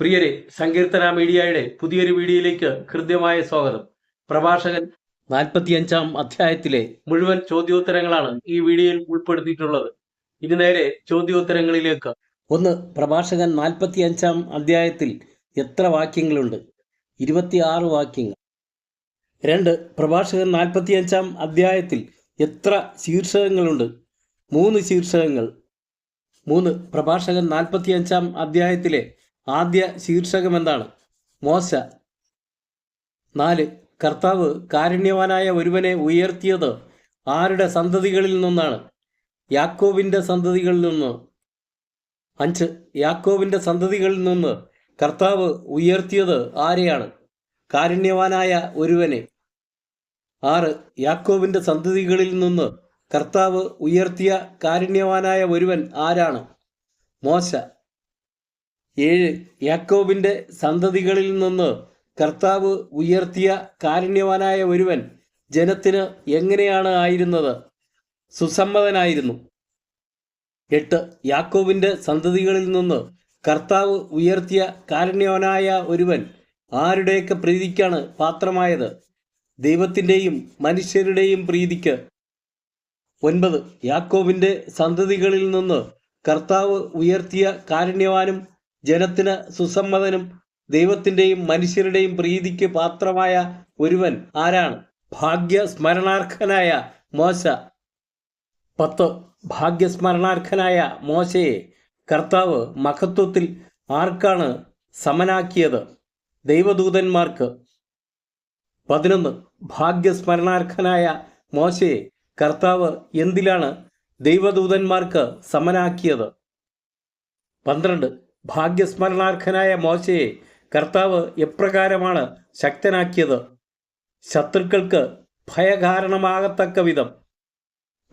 പ്രിയരെ സങ്കീർത്തന മീഡിയയുടെ പുതിയൊരു വീഡിയോയിലേക്ക് ഹൃദ്യമായ സ്വാഗതം. പ്രഭാഷകൻ നാൽപ്പത്തിയഞ്ചാം അധ്യായത്തിലെ മുഴുവൻ ചോദ്യോത്തരങ്ങളാണ് ഈ വീഡിയോയിൽ ഉൾപ്പെടുത്തിയിട്ടുള്ളത്. ഇനി നേരെ ചോദ്യോത്തരങ്ങളിലേക്ക്. ഒന്ന് പ്രഭാഷകൻ നാൽപ്പത്തിയഞ്ചാം അധ്യായത്തിൽ എത്ര വാക്യങ്ങളുണ്ട്? ഇരുപത്തിയാറ് വാക്യങ്ങൾ. രണ്ട് പ്രഭാഷകൻ നാൽപ്പത്തിയഞ്ചാം അധ്യായത്തിൽ എത്ര ശീർഷകങ്ങളുണ്ട്? മൂന്ന് ശീർഷകങ്ങൾ. മൂന്ന് പ്രഭാഷകൻ നാൽപ്പത്തിയഞ്ചാം അധ്യായത്തിലെ ആദ്യ ശീർഷകം എന്താണ് മോശ. നാല്. കർത്താവ് കാരുണ്യവാനായ ഒരുവനെ ഉയർത്തിയത് ആരുടെ സന്തതികളിൽ നിന്നാണ്? യാക്കോവിന്റെ സന്തതികളിൽ നിന്ന്. അഞ്ച്. യാക്കോവിന്റെ സന്തതികളിൽ നിന്ന് കർത്താവ് ഉയർത്തിയത് ആരെയാണ്? കാരുണ്യവാനായ ഒരുവനെ. ആറ്. യാക്കോവിന്റെ സന്തതികളിൽ നിന്ന് കർത്താവ് ഉയർത്തിയ കാരുണ്യവാനായ ഒരുവൻ ആരാണ്? മോശ. ഏഴ് യാക്കോബിന്റെ സന്തതികളിൽ നിന്ന് കർത്താവ് ഉയർത്തിയ കാരുണ്യവാനായ ഒരുവൻ ജനത്തിന് എങ്ങനെയാണ് ആയിരുന്നത്? സുസമ്മതനായിരുന്നു. എട്ട് യാക്കോബിന്റെ സന്തതികളിൽ നിന്ന് കർത്താവ് ഉയർത്തിയ കാരുണ്യവനായ ഒരുവൻ ആരുടെയൊക്കെ പ്രീതിക്കാണ് പാത്രമായത്? ദൈവത്തിന്റെയും മനുഷ്യരുടെയും പ്രീതിക്ക്. ഒൻപത് യാക്കോബിന്റെ സന്തതികളിൽ നിന്ന് കർത്താവ് ഉയർത്തിയ കാരുണ്യവാനും ജനത്തിന് സുസമ്മതനും ദൈവത്തിന്റെയും മനുഷ്യരുടെയും പ്രീതിക്ക് പാത്രമായ ഒരുവൻ ആരാണ്? ഭാഗ്യസ്മരണാർഹനായ മോശ. പത്ത്. ഭാഗ്യസ്മരണാർഹനായ മോശയെ കർത്താവ് മഹത്വത്തിൽ ആർക്കാണ് സമനാക്കിയത്? ദൈവദൂതന്മാർക്ക്. പതിനൊന്ന്. ഭാഗ്യസ്മരണാർഹനായ മോശയെ കർത്താവ് എന്തിലാണ് ദൈവദൂതന്മാർക്ക് സമനാക്കിയത്? പന്ത്രണ്ട്. ഭാഗ്യസ്മരണാർഹനായ മോശയെ കർത്താവ് എപ്രകാരമാണ് ശക്തനാക്കിയത്? ശത്രുക്കൾക്ക് ഭയകാരണമാകത്തക്ക വിധം.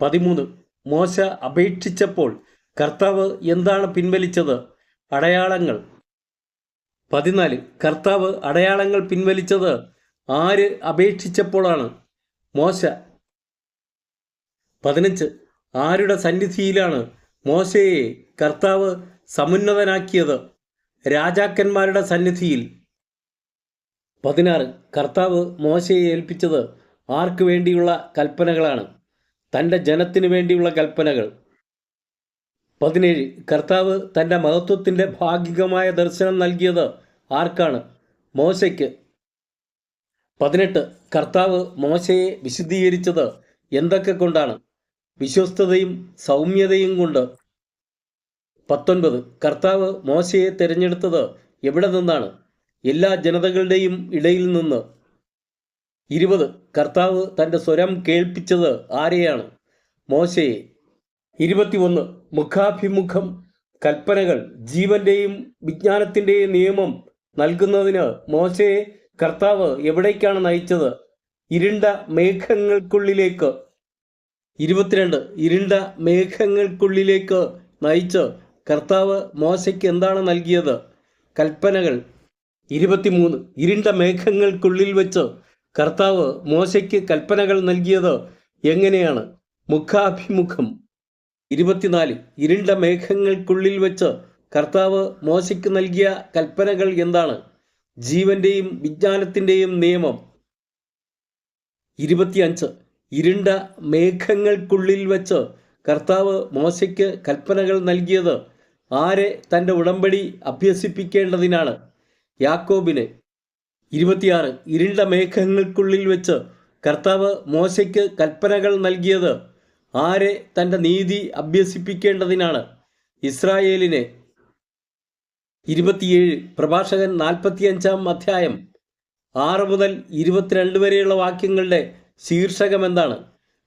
പതിമൂന്ന്. മോശ അപേക്ഷിച്ചപ്പോൾ കർത്താവ് എന്താണ് പിൻവലിച്ചത്? അടയാളങ്ങൾ. പതിനാല്. കർത്താവ് അടയാളങ്ങൾ പിൻവലിച്ചത് ആര് അപേക്ഷിച്ചപ്പോഴാണ്? മോശ. പതിനഞ്ച്. ആരുടെ സന്നിധിയിലാണ് മോശയെ കർത്താവ് സമുന്നതനാക്കിയത് രാജാക്കന്മാരുടെ സന്നിധിയിൽ. പതിനാറ്. കർത്താവ് മോശയെ ഏൽപ്പിച്ചത് ആർക്കു വേണ്ടിയുള്ള കൽപ്പനകളാണ്? തന്റെ ജനത്തിനു വേണ്ടിയുള്ള കൽപ്പനകൾ. പതിനേഴ്. കർത്താവ് തന്റെ മഹത്വത്തിന്റെ ഭാഗികമായ ദർശനം നൽകിയത് ആർക്കാണ്? മോശയ്ക്ക്. പതിനെട്ട്. കർത്താവ് മോശയെ വിശദീകരിച്ചത് എന്തൊക്കെ കൊണ്ടാണ്? വിശ്വസ്തതയും സൗമ്യതയും കൊണ്ട് പത്തൊൻപത്. കർത്താവ് മോശയെ തിരഞ്ഞെടുത്തത് എവിടെ നിന്നാണ്? എല്ലാ ജനതകളുടെയും ഇടയിൽ നിന്ന്. ഇരുപത്. കർത്താവ് തന്റെ സ്വരം കേൾപ്പിച്ചത് ആരെയാണ്? മോശയെ. ഇരുപത്തിയൊന്ന്. മുഖാഭിമുഖം. കൽപ്പനകൾ. ജീവന്റെയും വിജ്ഞാനത്തിന്റെയും നിയമം നൽകുന്നതിന് മോശയെ കർത്താവ് എവിടേക്കാണ് നയിച്ചത്? ഇരുണ്ട മേഘങ്ങൾക്കുള്ളിലേക്ക്. ഇരുപത്തിരണ്ട്. ഇരുണ്ട മേഘങ്ങൾക്കുള്ളിലേക്ക് നയിച്ച് കർത്താവ് മോശയ്ക്ക് എന്താണ് നൽകിയത്? കൽപ്പനകൾ ഇരുപത്തിമൂന്ന്. ഇരുണ്ട മേഘങ്ങൾക്കുള്ളിൽ വെച്ച് കർത്താവ് മോശയ്ക്ക് കൽപ്പനകൾ നൽകിയത് എങ്ങനെയാണ്? മുഖാഭിമുഖം ഇരുപത്തിനാല്. ഇരുണ്ട മേഘങ്ങൾക്കുള്ളിൽ വെച്ച് കർത്താവ് മോശയ്ക്ക് നൽകിയ കൽപ്പനകൾ എന്താണ്? ജീവന്റെയും വിജ്ഞാനത്തിന്റെയും നിയമം ഇരുപത്തിയഞ്ച്. ഇരുണ്ട മേഘങ്ങൾക്കുള്ളിൽ വെച്ച് കർത്താവ് മോശയ്ക്ക് കൽപ്പനകൾ നൽകിയത് ആരെ തന്റെ ഉടമ്പടി അഭ്യസിപ്പിക്കേണ്ടതിനാണ്? യാക്കോബിനെ ഇരുപത്തിയാറ് ഇരുണ്ട മേഘങ്ങൾക്കുള്ളിൽ വെച്ച് കർത്താവ് മോശയ്ക്ക് കൽപ്പനകൾ നൽകിയത് ആരെ തന്റെ നീതി അഭ്യസിപ്പിക്കേണ്ടതിനാണ്? ഇസ്രായേലിനെ ഇരുപത്തിയേഴ് പ്രഭാഷകൻ നാൽപ്പത്തിയഞ്ചാം അധ്യായം ആറ് മുതൽ ഇരുപത്തിരണ്ട് വരെയുള്ള വാക്യങ്ങളുടെ ശീർഷകം എന്താണ്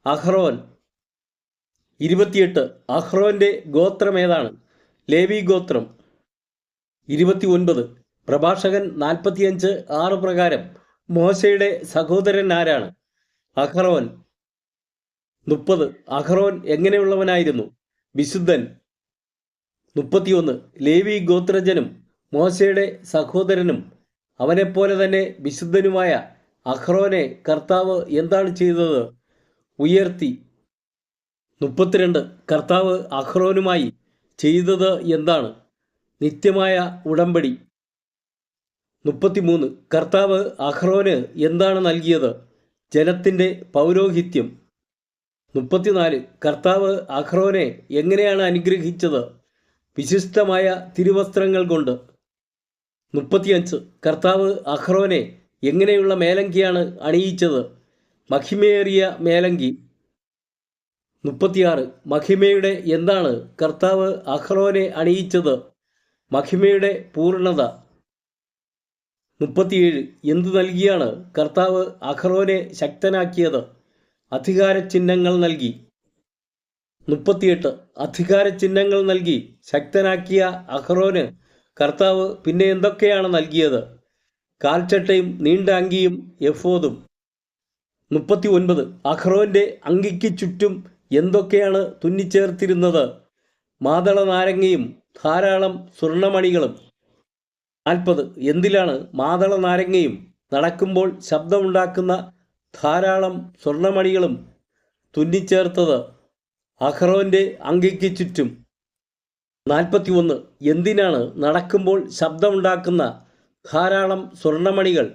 അഹ്റോൻ ഇരുപത്തിയെട്ട് അഹ്റോന്റെ ഗോത്രം ഏതാണ്? ലേവി ഗോത്രം. ഇരുപത്തി ഒൻപത് പ്രഭാഷകൻ നാൽപ്പത്തിയഞ്ച് ആറ് പ്രകാരം മോശയുടെ സഹോദരൻ ആരാണ് അഹ്റോൻ മുപ്പത്. അഹ്റോൻ എങ്ങനെയുള്ളവനായിരുന്നു? വിശുദ്ധൻ മുപ്പത്തിയൊന്ന്. ലേവി ഗോത്രജനും മോശയുടെ സഹോദരനും അവനെപ്പോലെ തന്നെ വിശുദ്ധനുമായ അഹ്റോനെ കർത്താവ് എന്താണ് ചെയ്തത്? ഉയർത്തി. മുപ്പത്തിരണ്ട്. കർത്താവ് അഹ്റോനുമായി ചെയ്തത് എന്താണ്? നിത്യമായ ഉടമ്പടി. മുപ്പത്തിമൂന്ന്. കർത്താവ് അഹ്റോന് എന്താണ് നൽകിയത്? ജനത്തിന്റെ പൗരോഹിത്യം. മുപ്പത്തിനാല്. കർത്താവ് അഹ്റോനെ എങ്ങനെയാണ് അനുഗ്രഹിച്ചത്? വിശിഷ്ടമായ തിരുവസ്ത്രങ്ങൾ കൊണ്ട്. മുപ്പത്തിയഞ്ച്. കർത്താവ് അഹ്റോനെ എങ്ങനെയുള്ള മേലങ്കിയാണ് അണിയിച്ചത്? മഹിമേറിയ മേലങ്കി. മുപ്പത്തിയാറ്. മഹിമയുടെ എന്താണ്? കർത്താവ് അഹ്റോനെ അണിയിച്ചത്. മഹിമയുടെ പൂർണത. മുപ്പത്തിയേഴ്. എന്തു നൽകിയാണ് കർത്താവ് അഹ്റോനെ ശക്തനാക്കിയത്? അധികാര ചിഹ്നങ്ങൾ നൽകി. മുപ്പത്തിയെട്ട്. അധികാര ചിഹ്നങ്ങൾ നൽകി. ശക്തനാക്കിയ അഹ്റോന് കർത്താവ് പിന്നെ എന്തൊക്കെയാണ് നൽകിയത്? കാൽച്ചട്ടയും നീണ്ട അങ്കിയും എഫോദും. മുപ്പത്തി ഒൻപത് അഹ്റോന്റെ അങ്കിക്ക് ചുറ്റും എന്തൊക്കെയാണ് തുന്നിച്ചേർത്തിരുന്നത്? മാതള നാരങ്ങയും ധാരാളം സ്വർണമണികളും. നാൽപ്പത് എന്തിലാണ് മാതള നാരങ്ങയും നടക്കുമ്പോൾ ശബ്ദമുണ്ടാക്കുന്ന ധാരാളം സ്വർണമണികളും തുന്നിച്ചേർത്തത്? അഹ്റോന്റെ അങ്കിക്ക് ചുറ്റും. നാൽപ്പത്തി ഒന്ന് എന്തിനാണ് നടക്കുമ്പോൾ ശബ്ദമുണ്ടാക്കുന്ന ധാരാളം സ്വർണമണികൾ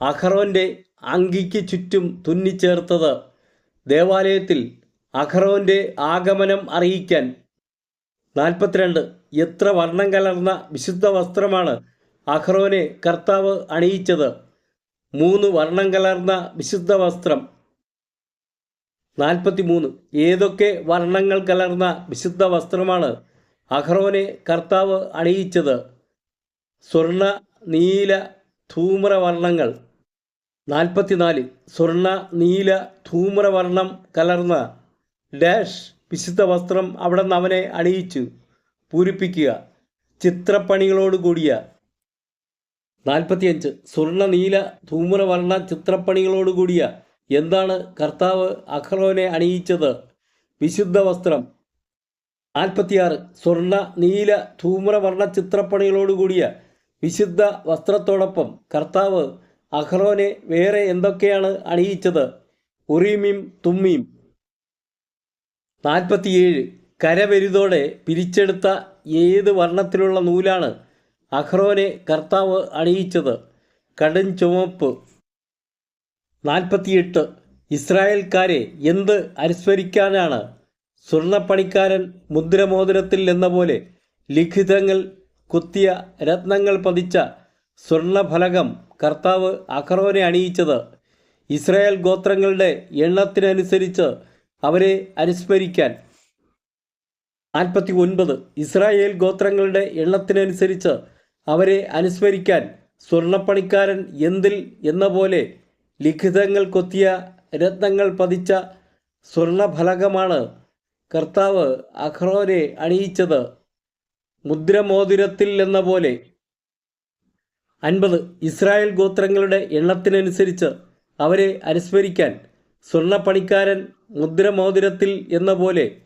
അഹ്റോന്റെ അങ്കിക്ക് ചുറ്റും തുന്നിച്ചേർത്തത്? ദേവാലയത്തിൽ അഹ്റോന്റെ ആഗമനം അറിയിക്കാൻ. നാൽപ്പത്തിരണ്ട്. എത്ര വർണം കലർന്ന വിശുദ്ധ വസ്ത്രമാണ് അഖറോനെ കർത്താവ് അണിയിച്ചത്. മൂന്ന് വർണം കലർന്ന വിശുദ്ധ വസ്ത്രം. നാൽപ്പത്തി മൂന്ന് ഏതൊക്കെ വർണങ്ങൾ കലർന്ന വിശുദ്ധ വസ്ത്രമാണ് അഹ്റോനെ കർത്താവ് അണിയിച്ചത്? സ്വർണ നീല ധൂമ്ര വർണങ്ങൾ. നാൽപ്പത്തിനാല്. സ്വർണ നീല ധൂമ്ര വർണം കലർന്ന ഡാഷ് വിശുദ്ധ വസ്ത്രം അവിടെ നിന്ന് അവനെ അണിയിച്ചു. പൂരിപ്പിക്കുക. ചിത്രപ്പണികളോട് കൂടിയ. നാൽപ്പത്തിയഞ്ച്. സ്വർണ നീല ധൂമ്രവർണ ചിത്രപ്പണികളോടുകൂടിയ എന്താണ് കർത്താവ് അഹ്റോനെ അണിയിച്ചത്? വിശുദ്ധ വസ്ത്രം. നാൽപ്പത്തിയാറ്. സ്വർണ നീല ധൂമ്രവർണ ചിത്രപ്പണികളോടുകൂടിയ വിശുദ്ധ വസ്ത്രത്തോടൊപ്പം കർത്താവ് അഹ്റോനെ വേറെ എന്തൊക്കെയാണ് അണിയിച്ചത്? ഉറീമീം തുമ്മീം. നാൽപ്പത്തിയേഴ് കരവരുതോടെ പിരിച്ചെടുത്ത ഏത് വർണത്തിലുള്ള നൂലാണ് അഹ്റോനെ കർത്താവ് അണിയിച്ചത്? കടും ചുവപ്പ് നാൽപ്പത്തിയെട്ട് ഇസ്രായേൽക്കാരെ എന്ത് അനുസ്മരിക്കാനാണ്? സ്വർണപ്പണിക്കാരൻ മുദ്രമോതിരത്തിൽ എന്ന പോലെ ലിഖിതങ്ങൾ കുത്തിയ രത്നങ്ങൾ പതിച്ച സ്വർണഫലകം കർത്താവ് അഹ്റോനെ അണിയിച്ചത്. ഇസ്രായേൽ ഗോത്രങ്ങളുടെ എണ്ണത്തിനനുസരിച്ച് അവരെ അനുസ്മരിക്കാൻ. നാൽപ്പത്തി ഒൻപത് ഇസ്രായേൽ ഗോത്രങ്ങളുടെ എണ്ണത്തിനനുസരിച്ച് അവരെ അനുസ്മരിക്കാൻ സ്വർണപ്പണിക്കാരൻ എന്തിൽ എന്ന പോലെ ലിഖിതങ്ങൾ കൊത്തിയ രത്നങ്ങൾ പതിച്ച സ്വർണഫലകമാണ് കർത്താവ് അഹ്റോനെ അണിയിച്ചത്. മുദ്രമോതിരത്തിൽ എന്ന പോലെ. അൻപത് ഇസ്രായേൽ ഗോത്രങ്ങളുടെ എണ്ണത്തിനനുസരിച്ച് അവരെ അനുസ്മരിക്കാൻ സ്വർണപ്പണിക്കാരൻ മുദ്രമോതിരത്തിൽ എന്ന പോലെ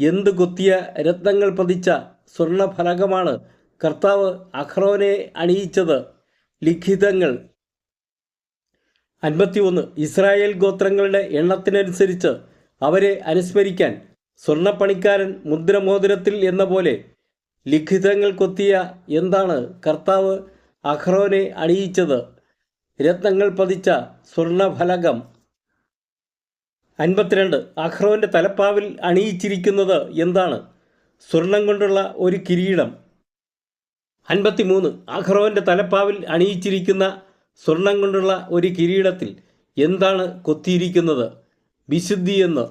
എന്ത് കൊത്തിയ രത്നങ്ങൾ പതിച്ച സ്വർണഫലകമാണ് കർത്താവ് അഹ്റോനെ അണിയിച്ചത്. ലിഖിതങ്ങൾ. അൻപത്തിയൊന്ന്. ഇസ്രായേൽ ഗോത്രങ്ങളുടെ എണ്ണത്തിനനുസരിച്ച് അവരെ അനുസ്മരിക്കാൻ സ്വർണപ്പണിക്കാരൻ മുദ്രമോതിരത്തിൽ എന്ന പോലെ ലിഖിതങ്ങൾ കൊത്തിയ എന്താണ് കർത്താവ് അഹ്റോനെ അണിയിച്ചത്? രത്നങ്ങൾ പതിച്ച സ്വർണഫലകം. അൻപത്തിരണ്ട്. അഹ്റോന്റെ തലപ്പാവിൽ അണിയിച്ചിരിക്കുന്നത് എന്താണ്? സ്വർണം കൊണ്ടുള്ള ഒരു കിരീടം. അൻപത്തിമൂന്ന്. അഹ്റോന്റെ തലപ്പാവിൽ അണിയിച്ചിരിക്കുന്ന സ്വർണം കൊണ്ടുള്ള ഒരു കിരീടത്തിൽ എന്താണ് കൊത്തിയിരിക്കുന്നത്? വിശുദ്ധി എന്ന്.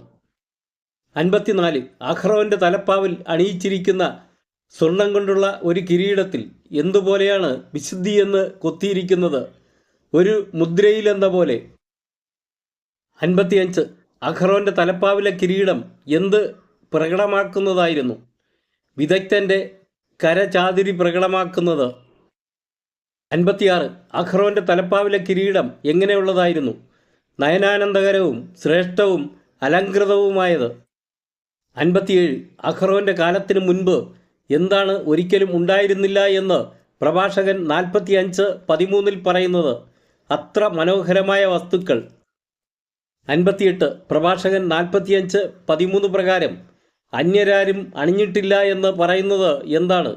അൻപത്തിനാല്. അഹ്റോന്റെ തലപ്പാവിൽ അണിയിച്ചിരിക്കുന്ന സ്വർണം കൊണ്ടുള്ള ഒരു കിരീടത്തിൽ എന്തുപോലെയാണ് വിശുദ്ധി എന്ന് കൊത്തിയിരിക്കുന്നത്? ഒരു മുദ്രയിലെന്ന പോലെ. അൻപത്തിയഞ്ച്. അഹ്റോന്റെ തലപ്പാവിലെ കിരീടം എന്ത് പ്രകടമാക്കുന്നതായിരുന്നു? വിദഗ്ധന്റെ കരചാതുരി പ്രകടമാക്കുന്നത്. അൻപത്തിയാറ്. അഖ്റോന്റെ തലപ്പാവിലെ കിരീടം എങ്ങനെയുള്ളതായിരുന്നു? നയനാനന്ദകരവും ശ്രേഷ്ഠവും അലങ്കൃതവുമായത് അൻപത്തിയേഴ്. അഖ്റോന്റെ കാലത്തിനു മുൻപ് എന്താണ് ഒരിക്കലും ഉണ്ടായിരുന്നില്ല എന്ന് പ്രഭാഷകൻ നാൽപ്പത്തി അഞ്ച് പതിമൂന്നിൽ പറയുന്നത്. അത്ര മനോഹരമായ വസ്തുക്കൾ. അൻപത്തിയെട്ട് പ്രഭാഷകൻ നാൽപ്പത്തിയഞ്ച് പതിമൂന്ന് പ്രകാരം അന്യരാരും അണിഞ്ഞിട്ടില്ല എന്ന് പറയുന്നത് എന്താണ്?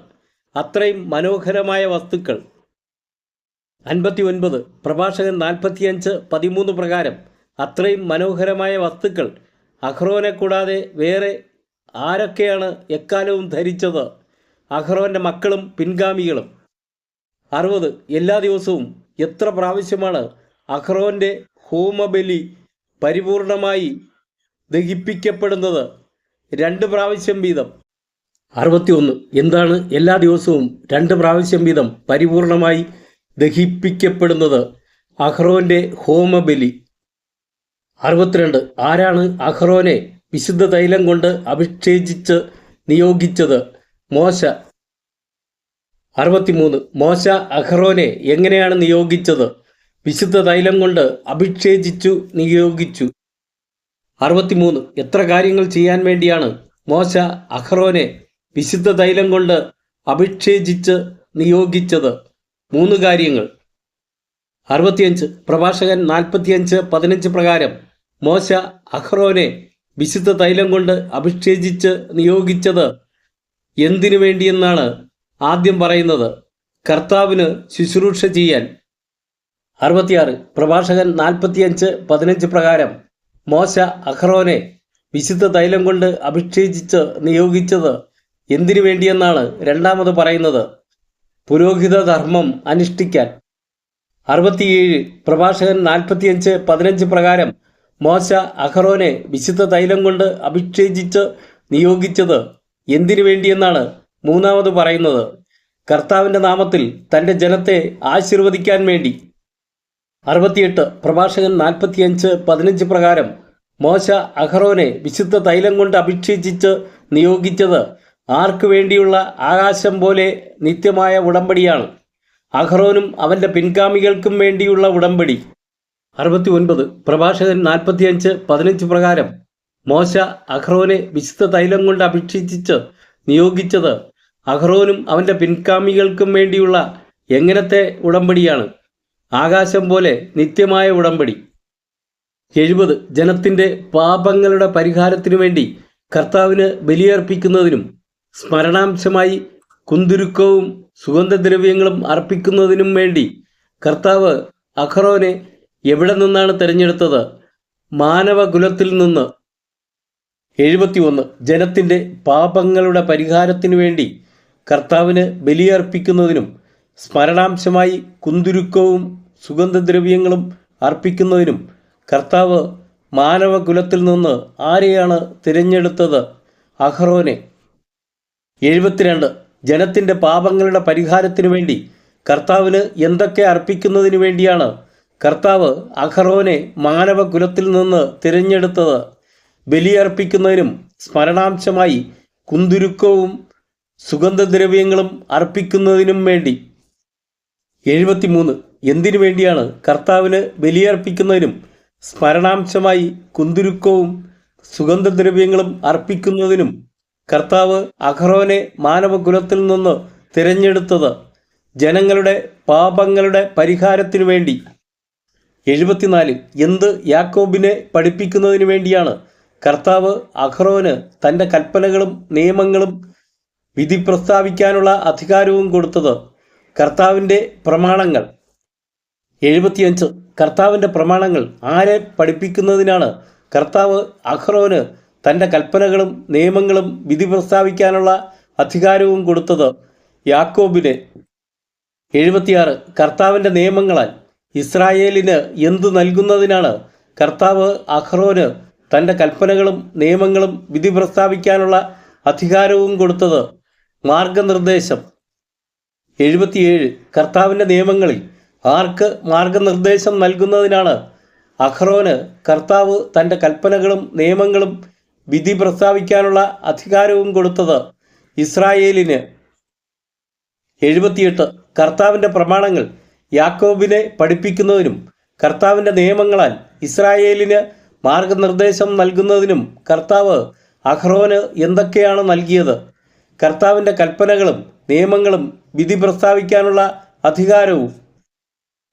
അത്രയും മനോഹരമായ വസ്തുക്കൾ. അൻപത്തി ഒൻപത് പ്രഭാഷകൻ നാൽപ്പത്തിയഞ്ച് പതിമൂന്ന് പ്രകാരം അത്രയും മനോഹരമായ വസ്തുക്കൾ. അഹ്റോനെ കൂടാതെ വേറെ ആരൊക്കെയാണ് എക്കാലവും ധരിച്ചത്? അഹ്റോന്റെ മക്കളും പിൻഗാമികളും. അറുപത് എല്ലാ ദിവസവും എത്ര പ്രാവശ്യമാണ് അഹ്റോന്റെ ഹോമബലി പരിപൂർണമായി ദഹിപ്പിക്കപ്പെടുന്നത് രണ്ട് പ്രാവശ്യം വീതം. അറുപത്തിയൊന്ന്. എന്താണ് എല്ലാ ദിവസവും രണ്ട് പ്രാവശ്യം വീതം പരിപൂർണമായി ദഹിപ്പിക്കപ്പെടുന്നത്? അഹ്റോന്റെ ഹോമബലി. അറുപത്തിരണ്ട്. ആരാണ് അഹ്റോനെ വിശുദ്ധ തൈലം കൊണ്ട് അഭിഷേചിച്ച് നിയോഗിച്ചത്? മോശ. അറുപത്തിമൂന്ന്. മോശ അഹ്റോനെ എങ്ങനെയാണ് നിയോഗിച്ചത്? വിശുദ്ധ തൈലം കൊണ്ട് അഭിഷേചിച്ചു നിയോഗിച്ചു. അറുപത്തിമൂന്ന്. എത്ര കാര്യങ്ങൾ ചെയ്യാൻ വേണ്ടിയാണ് മോശ അഹ്റോനെ വിശുദ്ധ തൈലം കൊണ്ട് അഭിഷേചിച്ച് നിയോഗിച്ചത്? മൂന്ന് കാര്യങ്ങൾ. അറുപത്തിയഞ്ച്. പ്രഭാഷകൻ നാൽപ്പത്തിയഞ്ച് പതിനഞ്ച് പ്രകാരം മോശ അഹ്റോനെ വിശുദ്ധ തൈലം കൊണ്ട് അഭിഷേചിച്ച് നിയോഗിച്ചത് എന്തിനു വേണ്ടിയെന്നാണ് ആദ്യം പറയുന്നത്. കർത്താവിന് ശുശ്രൂഷ ചെയ്യാൻ അറുപത്തിയാറ് പ്രഭാഷകൻ നാൽപ്പത്തിയഞ്ച് പതിനഞ്ച് പ്രകാരം മോശ അഹ്റോനെ വിശുദ്ധ തൈലം കൊണ്ട് അഭിഷേചിച്ച് നിയോഗിച്ചത് എന്തിനു വേണ്ടിയെന്നാണ് രണ്ടാമത് പറയുന്നത്. പുരോഹിത ധർമ്മം അനുഷ്ഠിക്കാൻ. അറുപത്തിയേഴ് പ്രഭാഷകൻ നാൽപ്പത്തിയഞ്ച് പതിനഞ്ച് പ്രകാരം മോശ അഹ്റോനെ വിശുദ്ധ തൈലം കൊണ്ട് അഭിഷേചിച്ച് നിയോഗിച്ചത് എന്തിനു വേണ്ടിയെന്നാണ് മൂന്നാമത് പറയുന്നത്. കർത്താവിന്റെ നാമത്തിൽ തന്റെ ജനത്തെ ആശീർവദിക്കാൻ വേണ്ടി അറുപത്തിയെട്ട് പ്രഭാഷകൻ നാൽപ്പത്തിയഞ്ച് പതിനഞ്ച് പ്രകാരം മോശ അഹ്റോനെ വിശുദ്ധ തൈലം കൊണ്ട് അഭിഷേചിച്ച് നിയോഗിച്ചത് ആർക്കു വേണ്ടിയുള്ള ആകാശം പോലെ നിത്യമായ ഉടമ്പടിയാണ്. അഹ്റോനും അവന്റെ പിൻഗാമികൾക്കും വേണ്ടിയുള്ള ഉടമ്പടി. അറുപത്തി ഒൻപത് പ്രഭാഷകൻ നാൽപ്പത്തിയഞ്ച് പതിനഞ്ച് പ്രകാരം മോശ അഹ്റോനെ വിശുദ്ധ തൈലം കൊണ്ട് അഭിഷേചിച്ച് നിയോഗിച്ചത് അഹ്റോനും അവന്റെ പിൻഗാമികൾക്കും വേണ്ടിയുള്ള എങ്ങനത്തെ ഉടമ്പടിയാണ്? ആകാശം പോലെ നിത്യമായ ഉടമ്പടി. എഴുപത്. ജനത്തിന്റെ പാപങ്ങളുടെ പരിഹാരത്തിനു വേണ്ടി കർത്താവിന് ബലിയർപ്പിക്കുന്നതിനും സ്മരണാംശമായി കുന്തുരുക്കവും സുഗന്ധദ്രവ്യങ്ങളും അർപ്പിക്കുന്നതിനും വേണ്ടി കർത്താവ് അഖറോനെ എവിടെ നിന്നാണ് തിരഞ്ഞെടുത്തത്? മാനവകുലത്തിൽ നിന്ന്. എഴുപത്തിയൊന്ന്. ജനത്തിന്റെ പാപങ്ങളുടെ പരിഹാരത്തിനു വേണ്ടി കർത്താവിന് ബലിയർപ്പിക്കുന്നതിനും സ്മരണാംശമായി കുന്തുരുക്കവും സുഗന്ധദ്രവ്യങ്ങളും അർപ്പിക്കുന്നതിനും കർത്താവ് മാനവകുലത്തിൽ നിന്ന് ആരെയാണ് തിരഞ്ഞെടുത്തത്? അഹ്റോനെ എഴുപത്തിരണ്ട്. ജനത്തിന്റെ പാപങ്ങളുടെ പരിഹാരത്തിനു വേണ്ടി കർത്താവിന് എന്തൊക്കെ അർപ്പിക്കുന്നതിന് വേണ്ടിയാണ് കർത്താവ് അഹ്റോനെ മാനവകുലത്തിൽ നിന്ന് തിരഞ്ഞെടുത്തത്? ബലിയർപ്പിക്കുന്നതിനും സ്മരണാംശമായി കുന്തുരുക്കവും സുഗന്ധദ്രവ്യങ്ങളും അർപ്പിക്കുന്നതിനും വേണ്ടി എഴുപത്തിമൂന്ന്. എന്തിനു വേണ്ടിയാണ് കർത്താവിന് ബലിയർപ്പിക്കുന്നതിനും സ്മരണാംശമായി കുന്തുരുക്കവും സുഗന്ധദ്രവ്യങ്ങളും അർപ്പിക്കുന്നതിനും കർത്താവ് അഹ്റോനെ മാനവകുലത്തിൽ നിന്ന് തിരഞ്ഞെടുത്തത് ജനങ്ങളുടെ പാപങ്ങളുടെ പരിഹാരത്തിനു വേണ്ടി. എഴുപത്തിനാല്. എന്ത് യാക്കോബിനെ പഠിപ്പിക്കുന്നതിന് വേണ്ടിയാണ് കർത്താവ് അഹ്റോന് തന്റെ കൽപ്പനകളും നിയമങ്ങളും വിധി പ്രസ്താവിക്കാനുള്ള അധികാരവും കൊടുത്തത്. കർത്താവിന്റെ പ്രമാണങ്ങൾ. എഴുപത്തിയഞ്ച്. കർത്താവിന്റെ പ്രമാണങ്ങൾ ആരെ പഠിപ്പിക്കുന്നതിനാണ് കർത്താവ് അഹ്റോന് തന്റെ കൽപ്പനകളും നിയമങ്ങളും വിധി പ്രസ്താവിക്കാനുള്ള അധികാരവും കൊടുത്തത് യാക്കോബിന്. എഴുപത്തിയാറ്. കർത്താവിന്റെ നിയമങ്ങളാൽ ഇസ്രായേലിന് എന്തു നൽകുന്നതിനാണ് കർത്താവ് അഹ്റോന് തന്റെ കൽപ്പനകളും നിയമങ്ങളും വിധി പ്രസ്താവിക്കാനുള്ള അധികാരവും കൊടുത്തത്? മാർഗനിർദ്ദേശം. എഴുപത്തിയേഴ് കർത്താവിന്റെ നിയമങ്ങളിൽ ആർക്ക് മാർഗനിർദ്ദേശം നൽകുന്നതിനാണ് അഹ്റോന് കർത്താവ് തന്റെ കൽപ്പനകളും നിയമങ്ങളും വിധി പ്രസ്താവിക്കാനുള്ള അധികാരവും കൊടുത്തത് ഇസ്രായേലിന്. എഴുപത്തിയെട്ട് കർത്താവിന്റെ പ്രമാണങ്ങൾ യാക്കോബിനെ പഠിപ്പിക്കുന്നതിനും കർത്താവിന്റെ നിയമങ്ങളാൽ ഇസ്രായേലിന് മാർഗനിർദ്ദേശം നൽകുന്നതിനും കർത്താവ് അഹ്റോന് എന്തൊക്കെയാണ് നൽകിയത്? കർത്താവിന്റെ കൽപ്പനകളും നിയമങ്ങളും വിധി പ്രസ്താവിക്കാനുള്ള അധികാരവും.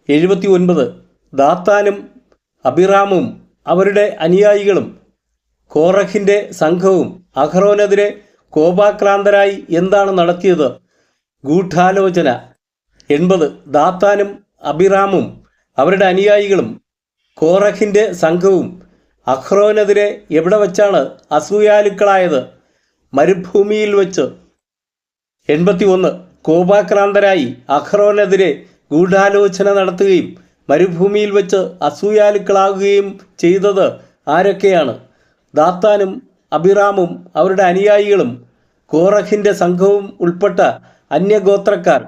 എഴുപത്തി ഒൻപത് ദാത്താനും അബിറാമും അവരുടെ അനുയായികളും കോറഹിന്റെ സംഘവും അഹ്റോനെതിരെ കോപാക്രാന്തരായി എന്താണ് നടത്തിയത്? ഗൂഢാലോചന. എൺപത്. ദാത്താനും അബിറാമും അവരുടെ അനുയായികളും കോറഹിന്റെ സംഘവും അഹ്റോനെതിരെ എവിടെ വച്ചാണ് അസൂയാലുക്കളായത്? മരുഭൂമിയിൽ വച്ച്. എൺപത്തി ഒന്ന് കോപാക്രാന്തരായി അഹ്റോനെതിരെ ഗൂഢാലോചന നടത്തുകയും മരുഭൂമിയിൽ വെച്ച് അസൂയാലുക്കളാകുകയും ചെയ്തത് ആരൊക്കെയാണ്? ദാത്താനും അബിറാമും അവരുടെ അനുയായികളും കോറഹിന്റെ സംഘവും ഉൾപ്പെട്ട അന്യഗോത്രക്കാർ.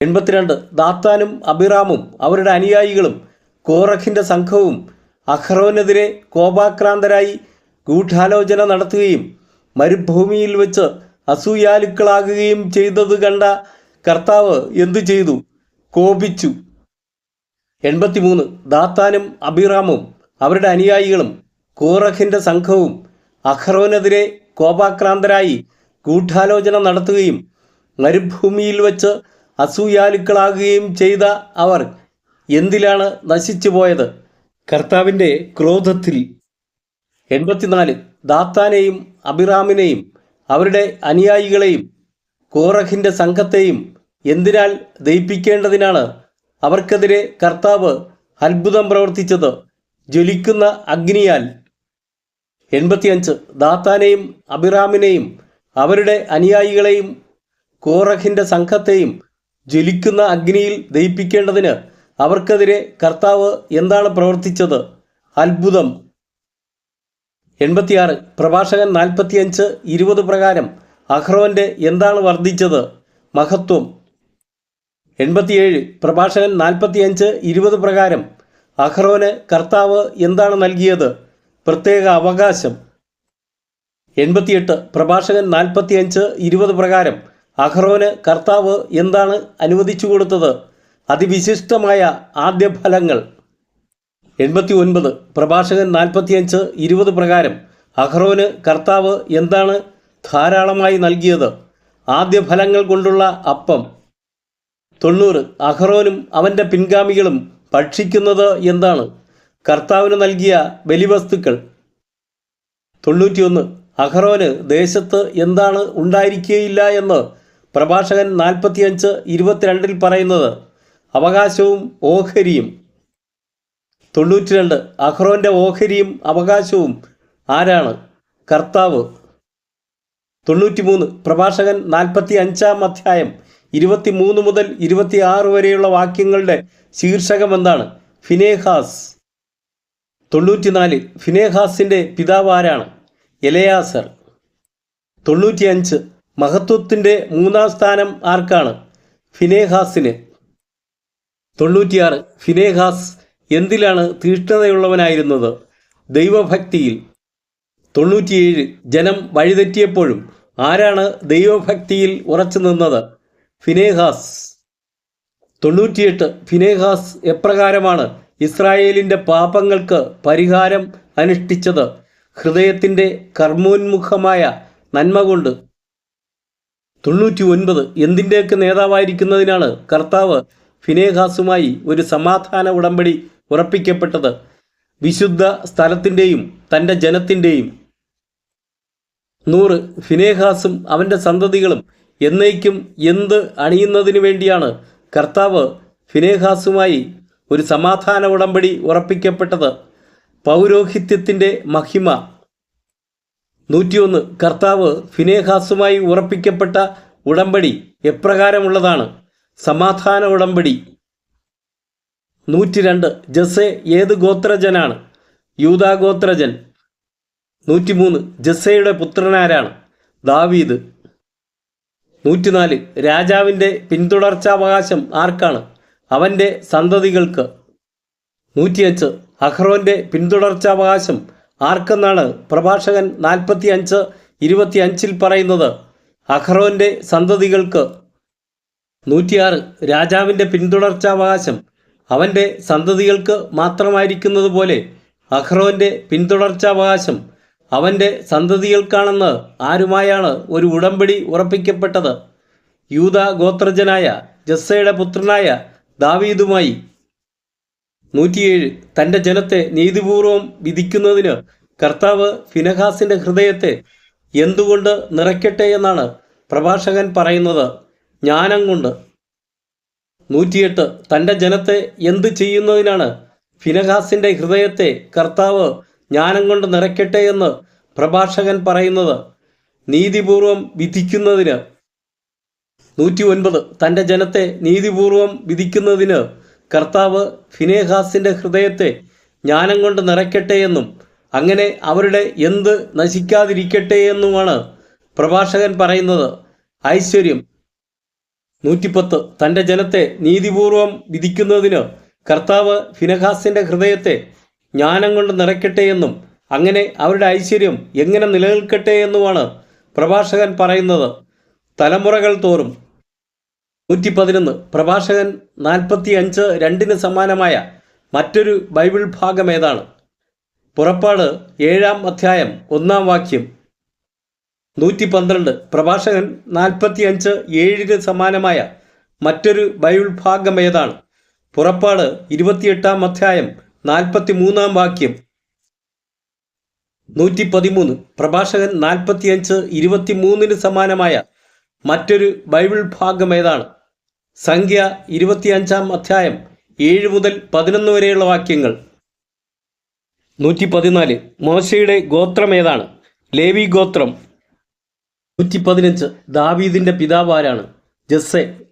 എൺപത്തിരണ്ട്. ദാത്താനും അബിറാമും അവരുടെ അനുയായികളും കോറഹിന്റെ സംഘവും അഹ്റോനെതിരെ കോപാക്രാന്തരായി ഗൂഢാലോചന നടത്തുകയും മരുഭൂമിയിൽ വെച്ച് അസൂയാലുക്കളാകുകയും ചെയ്തത് കണ്ട കർത്താവ് എന്തു ചെയ്തു? കോപിച്ചു. എൺപത്തിമൂന്ന്. ദാത്താനും അബിറാമും അവരുടെ അനുയായികളും കോറഹിന്റെ സംഘവും അഹ്റോനെതിരെ കോപാക്രാന്തരായി ഗൂഢാലോചന നടത്തുകയും മരുഭൂമിയിൽ വച്ച് അസൂയാലുക്കളാകുകയും ചെയ്ത അവർ എന്തിലാണ് നശിച്ചു പോയത്? കർത്താവിന്റെ ക്രോധത്തിൽ. എൺപത്തിനാല്. ദാത്താനെയും അബിറാമിനെയും അവരുടെ അനുയായികളെയും കോറഹിന്റെ സംഘത്തെയും എന്തിനാൽ ദയിപ്പിക്കേണ്ടതിനാണ് അവർക്കെതിരെ കർത്താവ് അത്ഭുതം പ്രവർത്തിച്ചത്. ജ്വലിക്കുന്ന അഗ്നിയാൽ. എൺപത്തിയഞ്ച്. ദാത്താനെയും അബിറാമിനെയും അവരുടെ അനുയായികളെയും കോറഹിന്റെ സംഘത്തെയും ജ്വലിക്കുന്ന അഗ്നിയിൽ ദയിപ്പിക്കേണ്ടതിന് അവർക്കെതിരെ കർത്താവ് എന്താണ് പ്രവർത്തിച്ചത്? അത്ഭുതം. എൺപത്തിയാറ് പ്രഭാഷകൻ നാൽപ്പത്തിയഞ്ച് ഇരുപത് പ്രകാരം അഹ്റോന്റെ എന്താണ് വർദ്ധിച്ചത്? മഹത്വം. എൺപത്തിയേഴ് പ്രഭാഷകൻ നാൽപ്പത്തിയഞ്ച് ഇരുപത് പ്രകാരം അഹ്റോന് കർത്താവ് എന്താണ് നൽകിയത്? പ്രത്യേക അവകാശം. എൺപത്തിയെട്ട് പ്രഭാഷകൻ നാൽപ്പത്തിയഞ്ച് ഇരുപത് പ്രകാരം അഹ്റോന് കർത്താവ് എന്താണ് അനുവദിച്ചു കൊടുത്തത്? അതിവിശിഷ്ടമായ ആദ്യ ഫലങ്ങൾ. എൺപത്തി ഒൻപത് പ്രഭാഷകൻ നാൽപ്പത്തിയഞ്ച് ഇരുപത് പ്രകാരം അഹ്റോന് കർത്താവ് എന്താണ് ധാരാളമായി നൽകിയത്? ആദ്യ ഫലങ്ങൾ കൊണ്ടുള്ള അപ്പം. തൊണ്ണൂറ് അഹ്റോനും അവന്റെ പിൻഗാമികളും ഭക്ഷിക്കുന്നത് എന്താണ്? കർത്താവിന് നൽകിയ ബലിവസ്തുക്കൾ. തൊണ്ണൂറ്റിയൊന്ന് അഹ്റോന് ദേശത്ത് എന്താണ് ഉണ്ടായിരിക്കുകയില്ല എന്ന് പ്രഭാഷകൻ നാൽപ്പത്തിയഞ്ച് ഇരുപത്തിരണ്ടിൽ പറയുന്നത്. അവകാശവും ഓഹരിയും. തൊണ്ണൂറ്റിരണ്ട്. അഹ്റോന്റെ ഓഹരിയും അവകാശവും ആരാണ്? കർത്താവ്. തൊണ്ണൂറ്റിമൂന്ന്. പ്രഭാഷകൻ നാൽപ്പത്തി അഞ്ചാം അധ്യായം ഇരുപത്തി മൂന്ന് മുതൽ ഇരുപത്തി ആറ് വരെയുള്ള വാക്യങ്ങളുടെ ശീർഷകം എന്താണ്? ഫിനേഹാസ്. തൊണ്ണൂറ്റിനാല്. ഫിനേഹാസിന്റെ പിതാവ് ആരാണ്? എലയാസർ. തൊണ്ണൂറ്റിയഞ്ച്. മഹത്വത്തിന്റെ മൂന്നാം സ്ഥാനം ആർക്കാണ്? ഫിനേഹാസിന്. തൊണ്ണൂറ്റിയാറ്. ഫിനേഹാസ് എന്തിലാണ് തീഷ്ണതയുള്ളവനായിരുന്നത്? ദൈവഭക്തിയിൽ. തൊണ്ണൂറ്റിയേഴ്. ജനം വഴിതെറ്റിയപ്പോഴും ആരാണ് ദൈവഭക്തിയിൽ ഉറച്ചു നിന്നത്? ഫിനേഹാസ്. തൊണ്ണൂറ്റിയെട്ട്. ഫിനേഹാസ് എപ്രകാരമാണ് ഇസ്രായേലിന്റെ പാപങ്ങൾക്ക് പരിഹാരം അനുഷ്ഠിച്ചത്? ഹൃദയത്തിന്റെ കർമ്മോന്മുഖമായ നന്മ കൊണ്ട്. തൊണ്ണൂറ്റി ഒൻപത് എന്തിന്റെയൊക്കെ നേതാവായിരിക്കുന്നതിനാണ് കർത്താവ് ഫിനേഹാസുമായി ഒരു സമാധാന ഉടമ്പടി ഉറപ്പിക്കപ്പെട്ടത്. വിശുദ്ധ സ്ഥലത്തിന്റെയും തന്റെ ജനത്തിന്റെയും നൂറ് ഫിനേഹാസും അവന്റെ സന്തതികളും എന്നേക്കും എന്ത് അണിയുന്നതിനു വേണ്ടിയാണ് കർത്താവ് ഫിനേഹാസുമായി ഒരു സമാധാന ഉടമ്പടി ഉറപ്പിക്കപ്പെട്ടത്. പൗരോഹിത്യത്തിന്റെ മഹിമ. നൂറ്റിയൊന്ന് കർത്താവ് ഫിനേഹാസുമായി ഉറപ്പിക്കപ്പെട്ട ഉടമ്പടി എപ്രകാരമുള്ളതാണ്? സമാധാന ഉടമ്പടി. നൂറ്റി രണ്ട് ജസെ ഏത് ഗോത്രജനാണ്? യൂതാ ഗോത്രജൻ. നൂറ്റിമൂന്ന്. ജസ്സയുടെ പുത്രനാരാണ്. ദാവീദ്. നൂറ്റിനാല്. രാജാവിന്റെ പിന്തുടർച്ചാവകാശം ആർക്കാണ്? അവന്റെ സന്തതികൾക്ക്. നൂറ്റിയഞ്ച്. അഹ്റോന്റെ പിന്തുടർച്ചാവകാശം ആർക്കെന്നാണ് പ്രഭാഷകൻ നാൽപ്പത്തി അഞ്ച് ഇരുപത്തി അഞ്ചിൽ പറയുന്നത്? അഹ്റോന്റെ സന്തതികൾക്ക്. നൂറ്റിയാറ്. രാജാവിന്റെ പിന്തുടർച്ചാവകാശം അവന്റെ സന്തതികൾക്ക് മാത്രമായിരിക്കുന്നത് പോലെ അഹ്റോന്റെ പിന്തുടർച്ചാവകാശം അവന്റെ സന്തതികൾക്കാണെന്ന് ആരുമായാണ് ഒരു ഉടമ്പടി ഉറപ്പിക്കപ്പെട്ടത്? യൂത ഗോത്രജനായ ജസ്സയുടെ പുത്രനായ ദാവീദുമായി. നൂറ്റിയേഴ്. തന്റെ ജനത്തെ നീതിപൂർവം വിധിക്കുന്നതിന് കർത്താവ് ഫിനഹാസിന്റെ ഹൃദയത്തെ എന്തുകൊണ്ട് നിറയ്ക്കട്ടെ എന്നാണ് പ്രഭാഷകൻ പറയുന്നത്. ജ്ഞാനം കൊണ്ട്. നൂറ്റിയെട്ട് തന്റെ ജനത്തെ എന്ത് ചെയ്യുന്നതിനാണ് ഫിനഹാസിന്റെ ഹൃദയത്തെ കർത്താവ് ജ്ഞാനം കൊണ്ട് നിറയ്ക്കട്ടെ എന്ന് പ്രഭാഷകൻ പറയുന്നത് നീതിപൂർവം വിധിക്കുന്നതിന്. നൂറ്റി ഒൻപത് തന്റെ ജനത്തെ നീതിപൂർവം വിധിക്കുന്നതിന് കർത്താവ് ഫിനേഹാസിന്റെ ഹൃദയത്തെ ജ്ഞാനം കൊണ്ട് നിറയ്ക്കട്ടെ എന്നും അങ്ങനെ അവരുടെ എന്ത് നശിക്കാതിരിക്കട്ടെ എന്നുമാണ് പ്രഭാഷകൻ പറയുന്നത്. ഐശ്വര്യം നൂറ്റിപ്പത്ത്. തന്റെ ജനത്തെ നീതിപൂർവം വിധിക്കുന്നതിന് കർത്താവ് ഫിനഹാസിന്റെ ഹൃദയത്തെ ജ്ഞാനം കൊണ്ട് നിറയ്ക്കട്ടെ എന്നും അങ്ങനെ അവരുടെ ഐശ്വര്യം എങ്ങനെ നിലനിൽക്കട്ടെ എന്നുമാണ് പ്രഭാഷകൻ പറയുന്നത്. തലമുറകൾ തോറും. നൂറ്റി പതിനൊന്ന് പ്രഭാഷകൻ നാൽപ്പത്തി അഞ്ച് രണ്ടിന് സമാനമായ മറ്റൊരു ബൈബിൾ ഭാഗം ഏതാണ്? പുറപ്പാട് ഏഴാം അധ്യായം ഒന്നാം വാക്യം. നൂറ്റി പന്ത്രണ്ട് പ്രഭാഷകൻ നാൽപ്പത്തി അഞ്ച് ഏഴിന് സമാനമായ മറ്റൊരു ബൈബിൾ ഭാഗം ഏതാണ്? പുറപ്പാട് ഇരുപത്തിയെട്ടാം അധ്യായം നാൽപ്പത്തി മൂന്നാം വാക്യം. നൂറ്റി പതിമൂന്ന് പ്രഭാഷകൻ നാൽപ്പത്തി അഞ്ച് ഇരുപത്തി മൂന്നിന് സമാനമായ മറ്റൊരു ബൈബിൾ ഭാഗം ഏതാണ്? സംഖ്യ ഇരുപത്തിയഞ്ചാം അധ്യായം ഏഴ് മുതൽ പതിനൊന്ന് വരെയുള്ള വാക്യങ്ങൾ. നൂറ്റി പതിനാല് മോശയുടെ ഗോത്രം ഏതാണ്? ലേവി ഗോത്രം. നൂറ്റി പതിനഞ്ച് ദാവീദിന്റെ പിതാവ് ആരാണ്? ജസ്സെ.